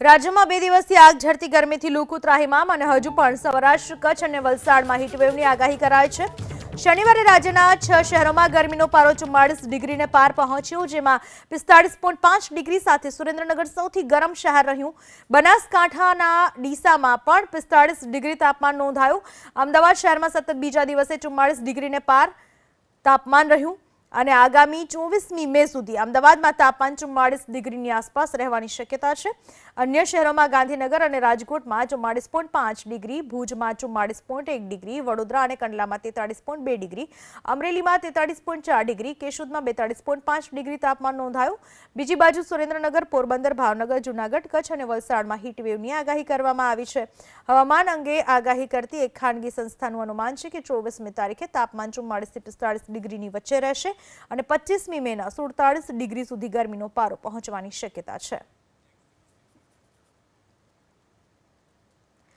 રાજ્યમાં બે દિવસથી આગ ઝરતી ગરમીથી લોકો ત્રાહિમામ અને હજુ પણ સૌરાષ્ટ્ર, કચ્છ અને વલસાડમાં હીટવેવની આગાહી કરાઈ છે. શનિવારે રાજ્યના છ શહેરોમાં ગરમીનો પારો ચુમ્માળીસ ડિગ્રીને પાર પહોંચ્યો, જેમાં પિસ્તાળીસ પોઈન્ટ પાંચ ડિગ્રી સાથે સુરેન્દ્રનગર સૌથી ગરમ શહેર રહ્યું. બનાસકાંઠાના ડીસામાં પણ પિસ્તાળીસ ડિગ્રી તાપમાન નોંધાયું. અમદાવાદ શહેરમાં સતત બીજા દિવસે ચુમ્માળીસ ડિગ્રીને પાર તાપમાન રહ્યું. અને આગામી ચોવીસમી મે સુધી અમદાવાદમાં તાપમાન ચુમ્માળીસ ડિગ્રીની આસપાસ રહેવાની શક્યતા છે. અન્ય શહેરોમાં ગાંધીનગર અને રાજકોટમાં ચુમ્માળીસ પોઈન્ટ પાંચ ડિગ્રી, ભુજમાં ચુમ્માળીસ પોઈન્ટ એક ડિગ્રી, વડોદરા અને કંડલામાં તેતાળીસ પોઈન્ટ બે ડિગ્રી, અમરેલીમાં તેતાળીસ પોઈન્ટ ચાર ડિગ્રી, કેશોદમાં બેતાળીસ પોઈન્ટ પાંચ ડિગ્રી તાપમાન નોંધાયું. બીજી બાજુ સુરેન્દ્રનગર, પોરબંદર, ભાવનગર, જૂનાગઢ, કચ્છ અને વલસાડમાં હીટવેવની આગાહી કરવામાં આવી છે. હવામાન અંગે આગાહી કરતી એક ખાનગી સંસ્થાનું અનુમાન છે કે ચોવીસમી તારીખે તાપમાન ચુમ્માળીસથી પિસ્તાળીસ ડિગ્રીની વચ્ચે રહેશે. અને પચીસમી મેના સુડતાળીસ ડિગ્રી સુધી ગરમીનો પારો પહોંચવાની શક્યતા છે.